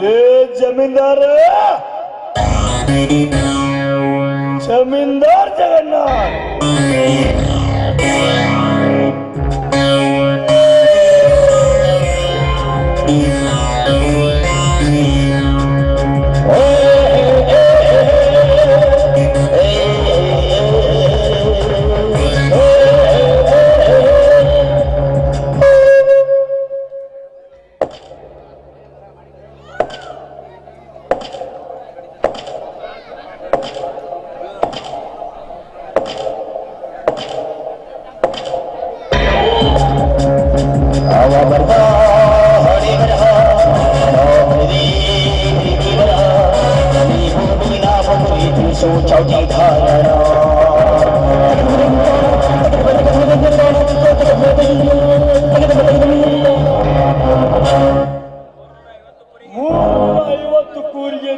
ಲೇ ಜಮೀನ್ದಾರ! ಜಮೀನ್ದಾರ್ ಜಗನ್ನಾಥ್!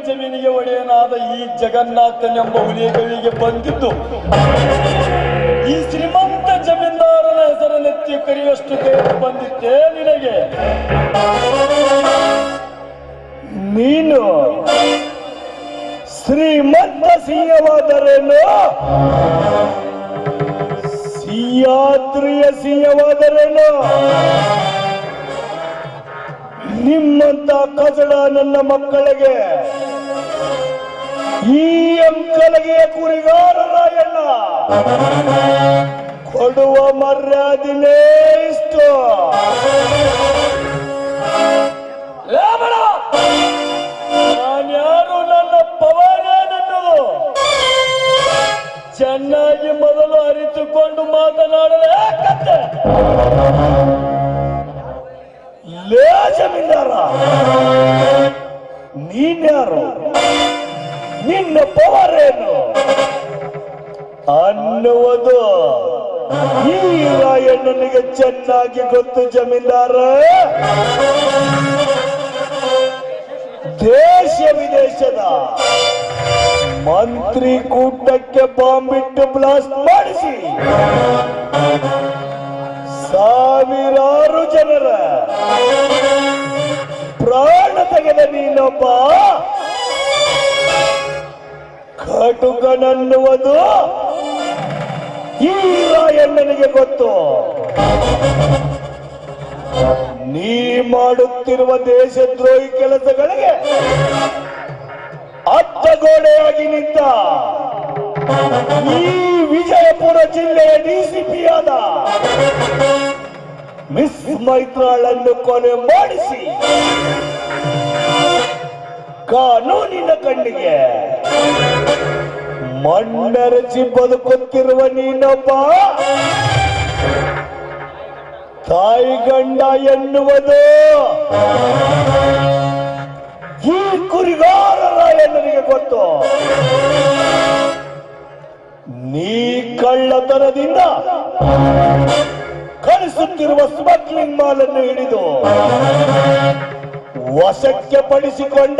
ಜಮೀನಿಗೆ ಒಡೆಯನಾದ ಈ ಜಗನ್ನಾಥನೆಂಬ ಕವಿಗೆ ಬಂದಿದ್ದು. ಹೆಸರನ್ನೆತ್ತಿ ಕರೆಯುವಷ್ಟು ದೇವರು ಬಂದಿದ್ದೆ ನಿನಗೆ? ನೀನು ಶ್ರೀಮಂತ ಸಿಂಹವಾದರೇನು? ಸಿಯಾತ್ರಿಯ ಸಿಂಹವಾದರೇನು? ನಿಮ್ಮಂತ ಕಜಡ ನನ್ನ ಮಕ್ಕಳಿಗೆ ಈ ಅಂಕಲಗೆ ಕುರಿಗಾರ ಕೊಡುವ ಮರ್ಯಾದಿನೇ ಇಷ್ಟು! ನಾನ್ಯಾರು ನನ್ನ ಪವನೇನೆನ್ನುವುದು ಚೆನ್ನಾಗಿ ಮೊದಲು ಅರಿತುಕೊಂಡು ಮಾತನಾಡಲೇಕತ್ತೆ ಲೇ ಜಮೀನ್ದಾರ ನೀನ್ಯಾರು ನಿನ್ನ ಪವರೇನು? ಅನ್ನುವುದು. ಈ ರಾಯಣ್ಣನಿಗೆ ಚೆನ್ನಾಗಿ ಗೊತ್ತು, ಜಮೀನ್ದಾರ. ದೇಶ ವಿದೇಶದ ಮಂತ್ರಿ ಕೂಟಕ್ಕೆ ಬಾಂಬ್ ಇಟ್ಟು ಬ್ಲಾಸ್ಟ್ ಮಾಡಿಸಿ. ಸಾವಿರಾರು ಜನರ ಪ್ರಾಣ ತೆಗೆದ ನೀನೊಬ್ಬ ಕಟುಕನನ್ನುವುದು. ಈ ರಾಯಣ್ಣನಿಗೆ ಗೊತ್ತು. ನೀ ಮಾಡುತ್ತಿರುವ ದೇಶದ್ರೋಹಿ ಕೆಲಸಗಳಿಗೆ ಅಡ್ಡಗೋಡೆಯಾಗಿ ನಿಂತ. ಈ ವಿಜಯಪುರ ಜಿಲ್ಲೆಯ ಡಿಸಿಪಿಯಾದ ಮಿಸ್ ಮೈತ್ರಾಳನ್ನು ಕೊಲೆ ಮಾಡಿಸಿ ಕಾನೂನಿನ ಕಣ್ಣಿಗೆ. ಮಣ್ಣರಚಿ ಬದುಕುತ್ತಿರುವ ನೀನೊಬ್ಬ. ತಾಯಿ ಗಂಡ ಎನ್ನುವುದು. ಈ ಕುರಿಗಾರರ ಎನ್ನರಿಗೆ ಗೊತ್ತು. ನೀ ಕಳ್ಳತನದಿಂದ ಕಳಿಸುತ್ತಿರುವ ಸ್ಮಗ್ಲಿಂಗ್ ಮಾಲನ್ನು ಹಿಡಿದು ವಶಕ್ಕೆ ಪಡಿಸಿಕೊಂಡ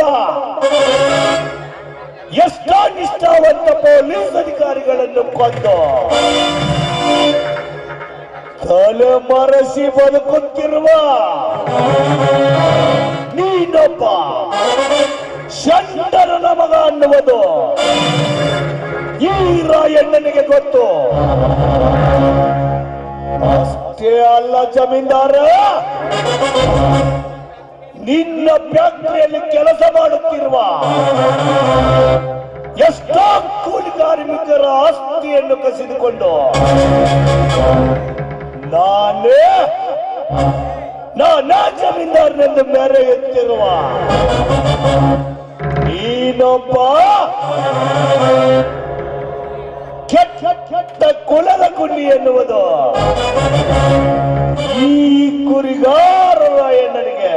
ಎಷ್ಟೋ ನಿಷ್ಠಾವಂತ ಪೊಲೀಸ್ ಅಧಿಕಾರಿಗಳನ್ನು ಕೊಂದು ತಲೆ ಮರೆಸಿ ಬದುಕುತ್ತಿರುವ ನೀನೊಬ್ಬ ಶಂಕರನ ಮಗ ಅನ್ನುವುದು ಈ ರಾಯಣ್ಣನಿಗೆ ಗೊತ್ತು. ಅಷ್ಟೇ ಅಲ್ಲ ಜಮೀನ್ದಾರ. ನಿನ್ನ ಫ್ಯಾಕ್ಟರಿಯಲ್ಲಿ ಕೆಲಸ ಮಾಡುತ್ತಿರುವ ಎಷ್ಟೋ ಕೂಲಿ ಕಾರ್ಮಿಕರ ಆಸ್ತಿಯನ್ನು ಕಸಿದುಕೊಂಡು ನಾನೇ ನಾನಾ ಜಮೀನ್ದಾರನೆಂದು ಮೇರೆ ಎತ್ತಿರುವ ನೀನೊಬ್ಬ ಕೆಟ್ಟ ಕುಲದ ಕುಂಡಿ ಎನ್ನುವುದು ಈ ಕುರಿಗಾರರ ಎನ್ನನಿಗೆ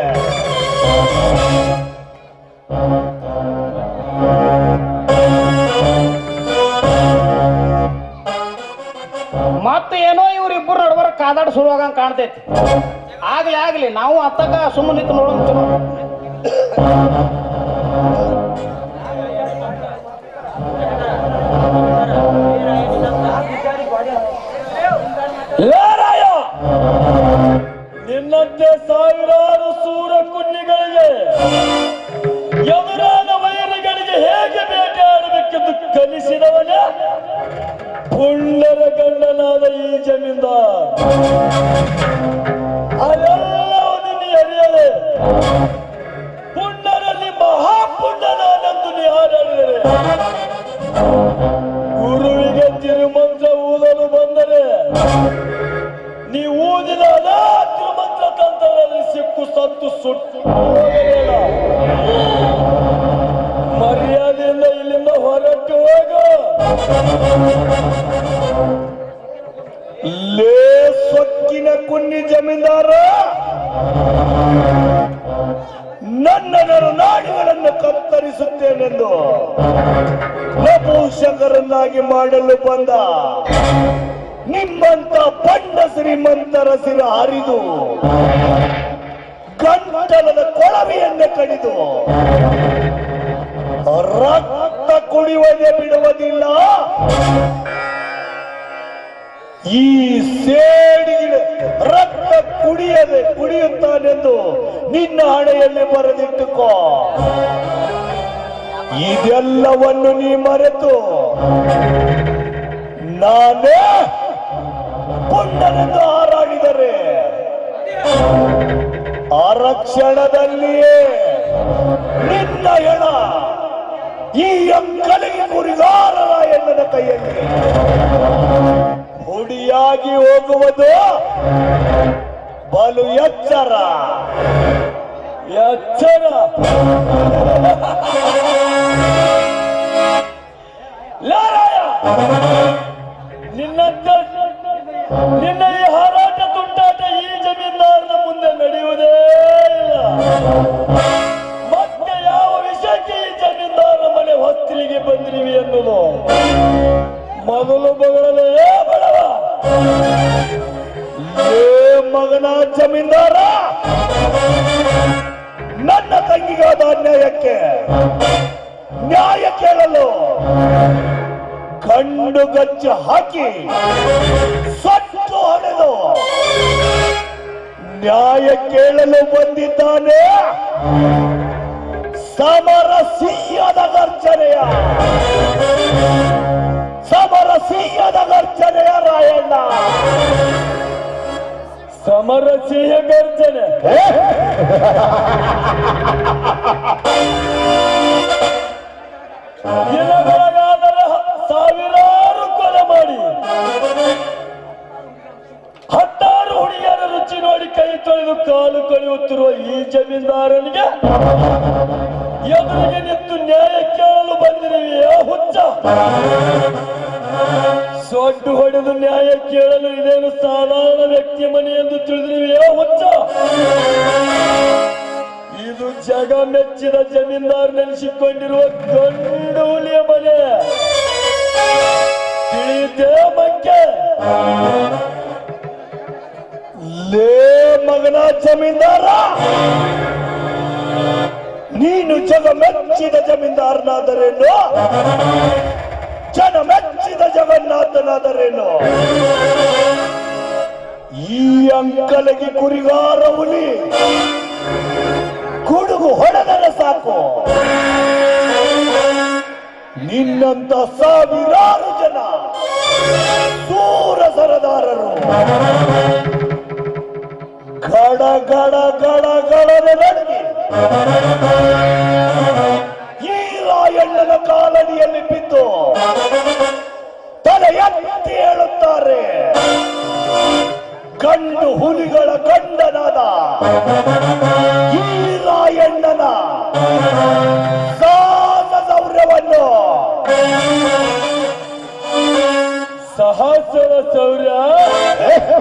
ಮತ್ತೆ ಏನೋ ಇವ್ರಿಬ್ಬರು ನಡುವರ ಕಾದಾಡ ಆಗಂಗ್ ಕಾಣ್ತೈತಿ ಆಗ್ಲಿ ಆಗ್ಲಿ, ನಾವು ಅತ್ತಕ ಸುಮ್ಮನೆ ನೋಡೋಣ ಚಲೋ ನಿನ್ನಂತೆ! ಸಾವಿರಾರು ಸೂರ ಕುನ್ನಿಗಳಿಗೆ ಎದುರಾದ ವೈರಗಳಿಗೆ ಹೇಗೆ ಬೇಟೆಯಾಡಬೇಕೆಂದು ಕಲಿಸಿದವನೇ ಪುಳ್ಳರ ಗಂಡನಾದ ಈ ಜಮೀನ್ದಾರ್ ಅದೆಲ್ಲವನ್ನು ಅರಿಯದೆ ಪುಂಡರಲ್ಲಿ ಮಹಾಪುಂಡನಾನೆಂದು ನೀ ಹಾಡಾಡಿದರೆ ಗುರುವಿಗೆ ತಿರುಮಂತ್ರ ಊದಲು ಬಂದರೆ, ನೀ ಊದಿದ ಅದೇ ತಿರುಮಂತ್ರ ತಂತ್ರದಲ್ಲಿ ಸಿಕ್ಕು ಸತ್ತು ಸುಟ್ಟು ಹೋಗಲಿಲ್ಲ. ಗಂಟಲದ ಕೊಳವೆಯನ್ನೇ ಕಡಿದು. ರಕ್ತ ಕುಡಿಯುವುದೇ ಬಿಡುವುದಿಲ್ಲ. ಈ ಸೇಡಿ ರಕ್ತ ಕುಡಿಯದೆ ಕುಡಿಯುತ್ತಾನೆಂದು ನಿನ್ನ ಹಣೆಯಲ್ಲಿ ಬರೆದಿಟ್ಟುಕೋ. ಇದೆಲ್ಲವನ್ನು ನೀ ಮರೆತು ನಾನೇ ಪುಂಡನೆಂದು ಹಾರಾಡಿದರೆ. ಆರಕ್ಷಣದಲ್ಲಿಯೇ ನಿನ್ನ ಹೆಣ ಈ ಎಕ್ಕಲಿಗೆ ಗುರಿಗಾರರ ಎಣ್ಣದ ಕೈಯಲ್ಲಿ ಹುಡಿಯಾಗಿ ಹೋಗುವುದು ಬಲು ಎಚ್ಚರ. ಎಚ್ಚರ. ಲಾರಾಯ ಎನ್ನುವುದು ಮೊದಲು ಬಗಳಲೇ ಬಡವ. ಏ ಮಗನ ಜಮೀನ್ದಾರ. ನನ್ನ ತಂಗಿಗಾದ ಅನ್ಯಾಯಕ್ಕೆ ನ್ಯಾಯ ಕೇಳಲು ಕಂಡು ಗಚ್ಚ ಹಾಕಿ ಸ್ವಚ್ಛ ಹೊಡೆದು ನ್ಯಾಯ ಕೇಳಲು ಬಂದಿದ್ದಾನೆ. ಸಮರ ಸಿಂಹದ ಗರ್ಜನೆಯ. ಸಮರಸೀಯದ ಗರ್ಜನೆಯ ರಾಯಣ್ಣ. ಸಮರಸೀಯ ಗರ್ಜನೆ. ಸಾವಿರಾರು ಕೊಲೆ ಮಾಡಿ. ಹತ್ತಾರು ಹುಡುಗಿಯರ ರುಚಿ ನೋಡಿ ಕೈ ತೊಳೆದು ಕಾಲು ಕಳೆಯುತ್ತಿರುವ ಈ ಜಮೀನ್ದಾರನಿಗೆ ಎದುರಿಗೆ ನಿಂತು ನ್ಯಾಯ ಕೇಳಲು ಬಂದಿರುವೆಯೇ? ಹುಚ್ಚ. ಸೊಡ್ಡು ಹೊಡೆದು ನ್ಯಾಯ ಕೇಳಲು ಇದೇನು ಸಾಧಾರಣ ವ್ಯಕ್ತಿ ಮನೆ ಎಂದು ತಿಳಿದಿರುವೆಯೇ? ಹುಚ್ಚ. ಇದು ಜಗ ಮೆಚ್ಚಿದ ಜಮೀನ್ದಾರ್ ನೆನೆಸಿಕೊಂಡಿರುವ ಗಂಡು ಹುಲಿಯ ಮನೆ. ತಿಳಿದೇ ಮಂಕೆ? ಲೇ ಮಗನ ಜಮೀನ್ದಾರ. ನೀನು ಜಗ ಮೆಚ್ಚಿದ ಜಮೀನ್ದಾರನಾದರೇನು? ಜನ ಮೆಚ್ಚಿದ ಜಗನ್ನಾಥನಾದರೇನು ಈ ಅಂಕಲಗೆ ಕುರಿಗಾರ ಹುಲಿ ಕುಡುಗು ಹೊಡೆದರೆ ಸಾಕು. ನಿನ್ನಂತ ಸಾವಿರಾರು ಜನ ಸೂರ ಸರದಾರರು ಗಡ ಗಡ ಗಡ ಗಡದ ನಡುವೆ ಈ ರಾಯಣ್ಣನ ಕಾಲಡಿಯಲ್ಲಿ ಬಿದ್ದು ತಲೆ ಎತ್ತಿ ಹೇಳುತ್ತಾರೆ, ಗಂಡು ಹುಲಿಗಳ ಗಂಡನಾದ ಈ ರಾಯಣ್ಣನ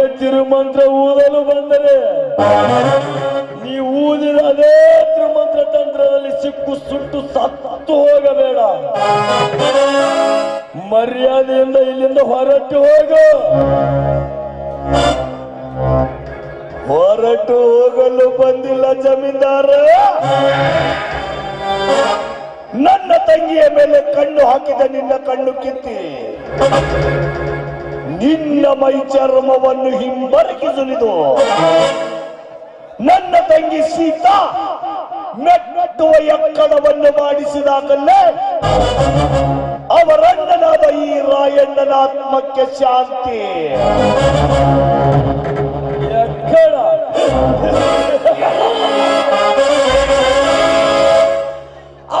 ಊರಿಗೆ ತಿರುಮಂತ್ರ ಊದಲು ಬಂದರೆ ನೀ ಊದಿದ ಅದೇ ತಿರುಮಂತ್ರ ತಂತ್ರದಲ್ಲಿ ಸಿಕ್ಕು ಸುಟ್ಟು ಸತ್ತು ಹೋಗಬೇಡ. ಮರ್ಯಾದೆಯಿಂದ ಇಲ್ಲಿಂದ ಹೊರಟು ಹೋಗು. ಹೊರಟು ಹೋಗಲು ಬಂದಿಲ್ಲ ಜಮೀನ್ದಾರ. ನನ್ನ ತಂಗಿಯ ಮೇಲೆ ಕಣ್ಣು ಹಾಕಿದ ನಿನ್ನ ಕಣ್ಣು ಕಿತ್ತಿ. ನಿನ್ನ ಮೈ ಚರ್ಮವನ್ನು ಹಿಂಬರಕಿಸುಲಿದು. ನನ್ನ ತಂಗಿ ಸೀತಾ ಮೆಟ್ಟುವ ಎಕ್ಕಡವನ್ನು ಮಾಡಿಸಿದಾಗಲೇ ಅವರಣ್ಣನಾದ ಈ ರಾಯಣ್ಣನ ಆತ್ಮಕ್ಕೆ ಶಾಂತಿ. ಎಕ್ಕಡ.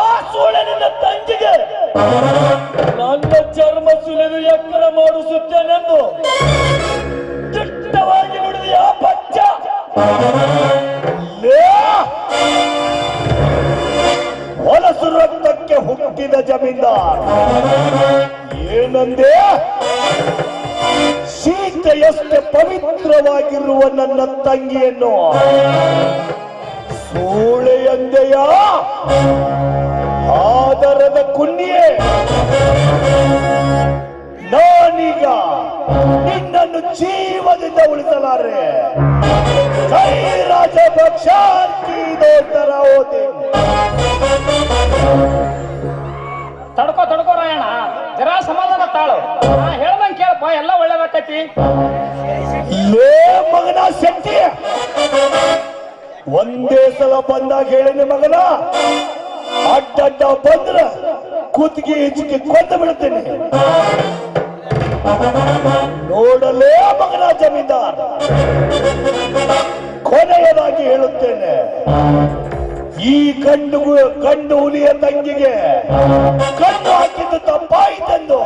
ಆ ಸೋಳೆ ತಂಗಿಗೆ ನನ್ನ ಚರ್ಮ ಎಕ್ಕಡ ಮಾಡಿಸುತ್ತೇನೆಂದು ದಿಟ್ಟವಾಗಿ ನುಡಿದ ಆ ಪಚ್ಚ! ಹೊಲಸು ರಕ್ತಕ್ಕೆ ಹುಟ್ಟಿದ ಜಮೀನ್ದಾರ್. ಏನಂದೆ? ಸೀತೆಯಷ್ಟೇ ಪವಿತ್ರವಾಗಿರುವ ನನ್ನ ತಂಗಿಯನ್ನು. ಸೂಳೆಯಂದೆಯ ಆದರದ ಕುನ್ನಿಯೇ ನಾನೀಗ ನಿನ್ನನ್ನು ಜೀವದಿಂದ ಉಳಿಸಲಾರೆ. ರಾಜಪಕ್ಷ ಓದಿ. ತಡ್ಕೋ ತಡ್ಕೋ ರಾಯಣ ಜರಾ ಸಮಾಧಾನ ತಾಳು. ನಾ ಹೇಳ್ದಂಗೆ ಕೇಳಪ್ಪ ಎಲ್ಲ ಒಳ್ಳೇದಾಕೈತಿ. ಲೇ ಮಗನ ಶಕ್ತಿ. ಒಂದೇ ಸಲ ಬಂದಾಗ ಹೇಳಿನಿ ಮಗನ. ಅಡ್ಡ ಅಡ್ಡ ಬಂದ್ರ ಕುತ್ತಿಗೆ ಹೆಚ್ಚಿಗೆ ಕೊಂದು ಬಿಡ್ತೇನೆ. ನೋಡಲೇ ಮಗನ ಜಮೀನ್ದಾರ್. ಕೊನೆಯದಾಗಿ ಹೇಳುತ್ತೇನೆ, ಈ ಕಂಡು ಕಂಡು ಹುಲಿಯ ತಂಗಿಗೆ ಕಣ್ಣು ಹಾಕಿದ್ದು ತಪ್ಪಾಯಿತೆಂದು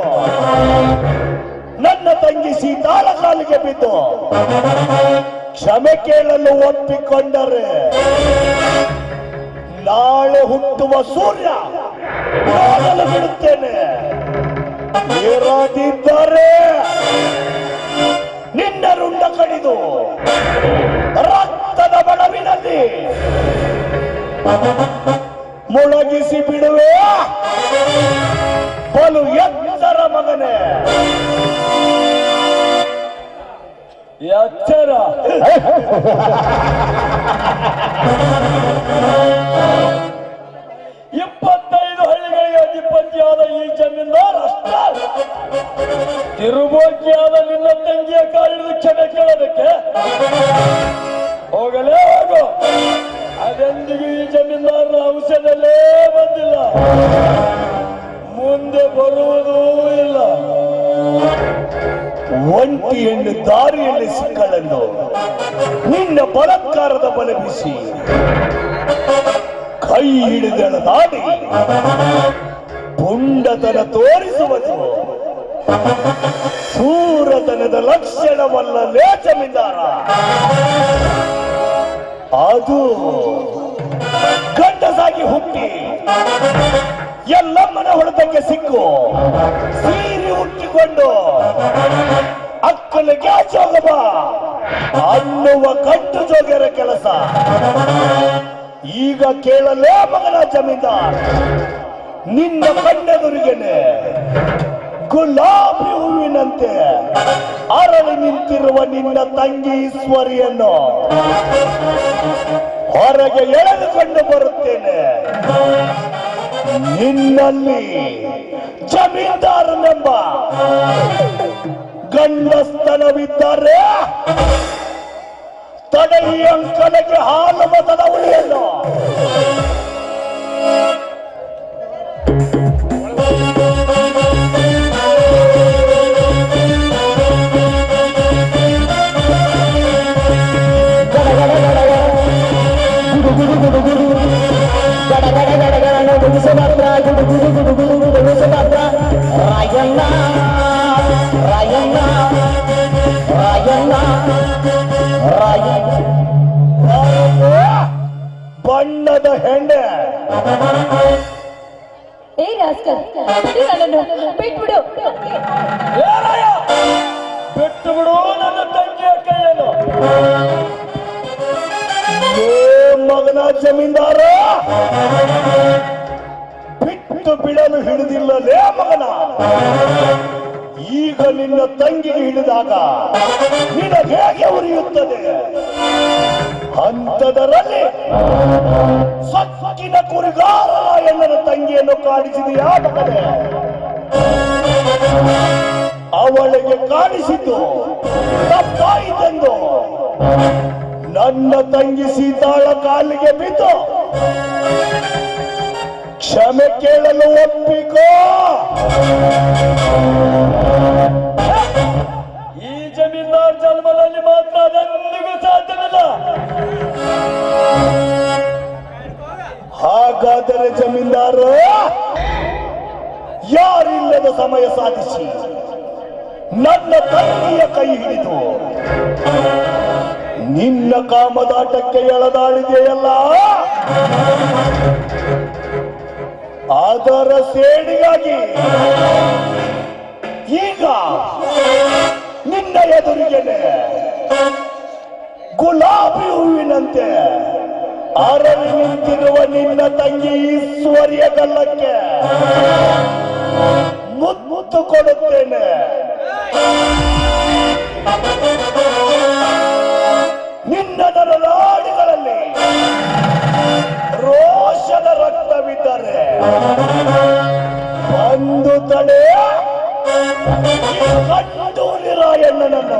ನನ್ನ ತಂಗಿ ಸೀತಾಳ ಕಾಲಿಗೆ ಬಿದ್ದು ಕ್ಷಮೆ ಕೇಳಲು ಒಪ್ಪಿಕೊಂಡರೆ ನಾಳೆ ಹುಟ್ಟುವ ಸೂರ್ಯ ನೋಡಲು ಬಿಡುತ್ತೇನೆ. ಇರದಿದ್ದರೆ ನಿನ್ನ ರುಂಡ ಕಡಿದು ರಕ್ತದ ಬಡವಿನಲ್ಲಿ ಮುಳಗಿಸಿ ಬಿಡುವೆ. ಬಲು ಎತ್ತರ ಮಗನೇ. ಎಚ್ಚರ ಇಪ್ಪತ್ತೈದು ಅಧಿಪತಿಯಾದ ಈ ಜಮೀನ್ದಾರ್ ಅಷ್ಟ. ತಿರುಬೋಕಿಯಾದ ನಿನ್ನ ತಂಗಿಯ ಕಾಲಿಡಿದು ಕ್ಷಮೆ ಕೇಳೋದಕ್ಕೆ. ಹೋಗಲೇ ಹೋಗು. ಅದೆಂದಿಗೂ ಈ ಜಮೀನ್ದಾರನ ಅಂಶದಲ್ಲೇ ಬಂದಿಲ್ಲ. ಮುಂದೆ ಬರುವುದೂ ಇಲ್ಲ. ಒಂಟಿ ಹೆಣ್ಣು ದಾರಿಯಲ್ಲಿ ಸಿಕ್ಕಳೆಂದು ನಿನ್ನ ಬಲತ್ಕಾರದ ಬಲಗಿಸಿ ಕೈ ಹಿಡಿದೆಳೆದಾಡಿ ಪುಂಡತನ ತೋರಿಸುವುದು ಸೂರತನದ ಲಕ್ಷಣವಲ್ಲ ಲೇಚಮಿದಾರ. ಅದು ಗಂಡಸಾಗಿ ಹುಟ್ಟಿ ಎಲ್ಲ ಎಲ್ಲಮ್ಮನ ಹೊಡೆತಕ್ಕೆ ಸಿಕ್ಕು. ಸೀರೆ ಹುಟ್ಟಿಕೊಂಡು ಅಕ್ಕಲಿಗೆ ಆಚೋಗಬ ಅನ್ನುವ ಕಟ್ಟು ಜೋಗ್ಯರ ಕೆಲಸ. ಈಗ ಕೇಳಲೇ ಮಗನ ಜಮೀನ್ದಾರ್. ನಿನ್ನ ಕಣ್ಣೆದುರಿಗೆನೆ ಗುಲಾಬಿ ಹೂವಿನಂತೆ ಅರಳಿ ನಿಂತಿರುವ ನಿನ್ನ ತಂಗಿ ಈಶ್ವರಿಯನ್ನು ಹೊರಗೆ ಎಳೆದುಕೊಂಡು ಬರುತ್ತೇನೆ. ನಿನ್ನಲ್ಲಿ ಜಮೀನ್ದಾರನೆಂಬ ಗಂಡಸ್ತನವಿದ್ದರೆ ತಡೆಯ ಕಲೆಗೆ ಹಾಲು ಮತದ ಉಳಿಯನ್ನು ರಾಯಣ್ಣ ರಾಯಣ್ಣ ರಾಯಣ್ಣ ರಾಯಣ್ಣ. ಬಣ್ಣದ ಹೆಂಡೆ ಏ ರಾಸ್ಕಲ್ ನನ್ನನ್ನು ಬಿಟ್ಬಿಡು. ಬಿಟ್ಟು ಬಿಡು ನನ್ನ ತಂಗಿಯ ಕೈಯನ್ನು. ಮಗನ ಜಮೀನ್ದಾರ. ಬಿಡಲು ಹಿಡಿದಿಲ್ಲಲೇ ಮಗನ. ಈಗ ನಿನ್ನ ತಂಗಿಗೆ ಹಿಡಿದಾಗ ನಿನ್ನ ಹೇಗೆ ಉರಿಯುತ್ತದೆ? ಅಂತದರಲ್ಲಿ ಸಕ್ಕಿನ ಕುರಿಗಾರ ಎಲ್ಲರ ತಂಗಿಯನ್ನು ಕಾಣಿಸಿದೆಯಾ ಮಗನೇ? ಅವಳಿಗೆ ಕಾಣಿಸಿದ್ದು ತಪ್ಪಾಯಿತೆಂದು. ನನ್ನ ತಂಗಿ ಸೀತಾಳ ಕಾಲಿಗೆ ಬಿದ್ದು ಕ್ಷಮೆ ಕೇಳಲು ಒಪ್ಪಿಕೋ. ಈ ಜಮೀನ್ದಾರ್ ಜನ್ಮದಲ್ಲಿ ಮಾತ್ರ ಅದೆಂದಿಗೂ ಸಾಧ್ಯವಿಲ್ಲ. ಹಾಗಾದರೆ ಜಮೀನ್ದಾರ, ಯಾರಿಲ್ಲದ ಸಮಯ ಸಾಧಿಸಿ. ನನ್ನ ತಂಗಿಯ ಕೈ ಹಿಡಿದು ನಿನ್ನ ಕಾಮದಾಟಕ್ಕೆ ಎಳೆದಾಡಿದೆಯಲ್ಲ ಅದರ ಸೇಡಿಗಾಗಿ ಈಗ ನಿನ್ನ ಎದುರಿಗೆನೆ ಗುಲಾಬಿ ಹೂವಿನಂತೆ ಅರಳಿ ನಿಂತಿರುವ ನಿನ್ನ ತಂಗಿ ಈಶ್ವರ್ಯ ಗಲ್ಲಕ್ಕೆ ಮುತ್ತು ಕೊಡುತ್ತೇನೆ. ನಿನ್ನ ನರನಾಡಿಗಳಲ್ಲಿ ರೋಷದ ರಕ್ತವಿದ್ದರೆ ಒಂದು ತಡೆ. ಕಟ್ಟು ನಿರಾಯಣ್ಣನನ್ನು.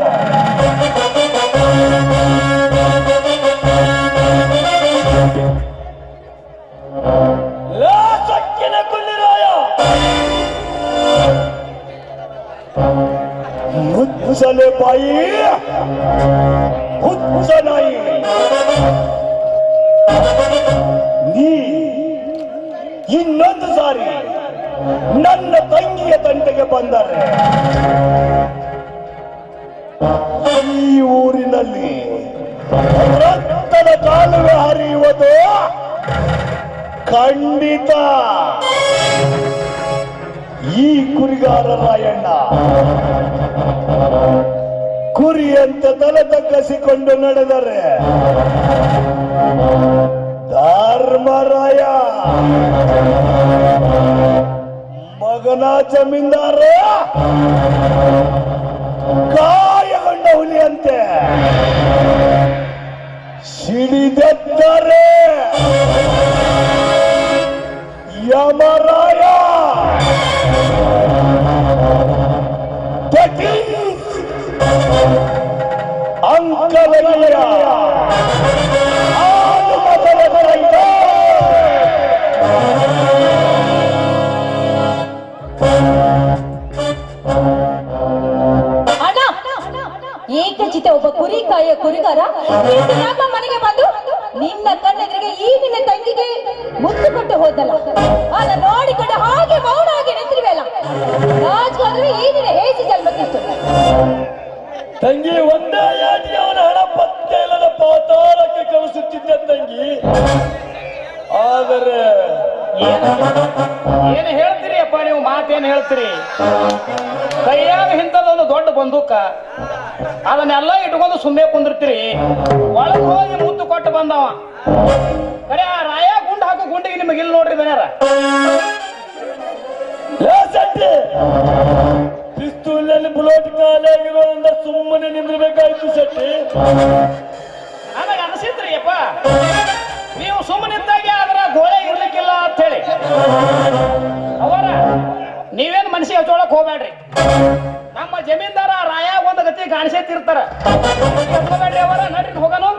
ಸಕ್ಕಿನ ಕುಲ್ಲಿರಾಯ ಮುಚ್ಚಲೆ ಬಾಯಿ. ಹುಚ್ಚ ಇನ್ನೊಂದು ಸಾರಿ ನನ್ನ ತಂಗಿಯ ತಂಟೆಗೆ ಬಂದರೆ ಈ ಊರಿನಲ್ಲಿ ರಕ್ತದ ಕಾಲುವೆ ಹರಿಯುವುದು ಖಂಡಿತ. ಈ ಕುರಿಗಾರ ರಾಯಣ್ಣ, ಕುರಿಯಂತೆ ತಲೆ ತಗ್ಗಿಸಿಕೊಂಡು ನಡೆದರೆ ಧರ್ಮರಾಯ. ಮಗನ ಜಮೀನ್ದಾರ. ಗಾಯಗೊಂಡ ಹುಲಿಯಂತೆ. ಸಿಡಿದೆದ್ದರೆ ಯಮರಾಯ. ನಮ್ಮ ಮನೆಗೆ ಬಂದು ನಿನ್ನ ಕಣ್ಣೆದುರಿಗೆ ಈ ನಿನ್ನ ತಂಗಿಗೆ ಮುದ್ದು ಕೊಟ್ಟು ಹೋದಲ್ಲ. ಅದ ನೋಡಿಕೊಂಡು ಹಾಗೆ ಮೌನ ಹಾಗೆ ನಿಂತಿರುವೆಲ್ಲ ರಾಜ್ಕೋದ್ರೆ ಈ ನಿನ್ನ ಹೇಸಿ ಜನ್ಮಕ್ಕಿತ್ತು. ತಂಗಿ ಒಂದೇ ಏಟಿಗೆ ಅವನ ಹಣ ಪತ್ತೆ ಇಲ್ಲದ ಪಾತಾಳಕ್ಕೆ ಕಳಿಸುತ್ತಿದ್ದ ತಂಗಿ. ಆದರೆ ಏನು? ಏನು ಹೇಳ್ತೀರಿ ಅಪ್ಪ ನೀವು ಮಾತೇನು ಹೇಳ್ತೀರಿ? ಕೈಯಾಗ ಇಂಥದ್ದು ಬಂದೂಕ. ಅದನ್ನೆಲ್ಲ ಇಟ್ಕೊಂಡು ಸುಮ್ಮನೆ ಕುಂದಿರ್ತೀರಿ. ಒಳಗೆ ಹೋಗಿ ಮುತ್ತು ಕೊಟ್ಟು ಬಂದವ. ಕರೆ ಆ ರಾಯ ಗುಂಡು ಹಾಕೋ ಗುಂಡಿಗೆ ನಿಮಗೆ ಇಲ್ಲಿ ನೋಡ್ರಿ ದನ್ಯಾರ ಲೇ ಬುಲೋಟ್ ಕಾಲಾಗಿರೋದ್ರಿಂದ ಸುಮ್ಮನೆ ನಿಂದಿರ್ಬೇಕಾಯ್ತು ಸೆಟ್ಟಿ ನನಗೆ ಅನಿಸಿದ್ರಿ ಅಪ್ಪ ನೀವು ಸುಮ್ಮನಿದ್ದಾಗೆ ಅದರ ಗೋಳೆ ಇರ್ಲಿಕ್ಕಿಲ್ಲ ಅಂತ ಹೇಳಿ ಅವರ ನೀವೇನು ಮನಸ್ಸಿಗೆ ಹಚ್ಚೋಳಕ್ ಹೋಗ್ಬೇಡ್ರಿ ನಮ್ಮ ಜಮೀನ್ದಾರ ರಾಯ ಒಂದು ಗತಿ ಕಾಣಿಸೇತಿರ್ತಾರ ತಿರ್ತಾರ. ನಡ್ರಿ ಹೋಗನು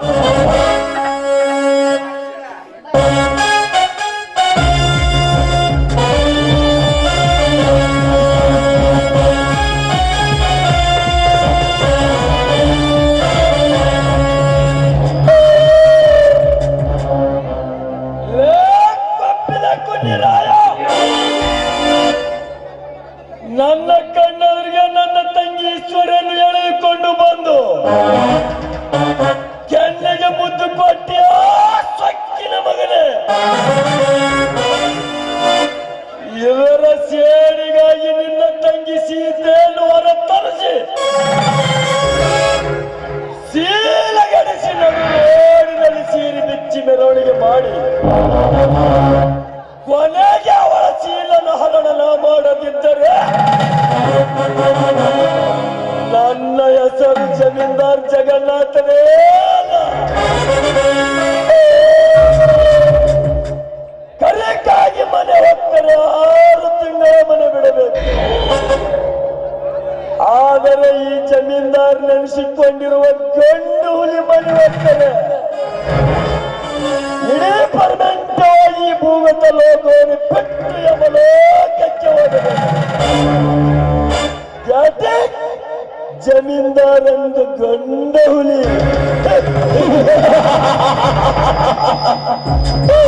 ಜಮೀನ್ದಾರ್ ಎಂದು ಗಂಡ ಹುಲಿ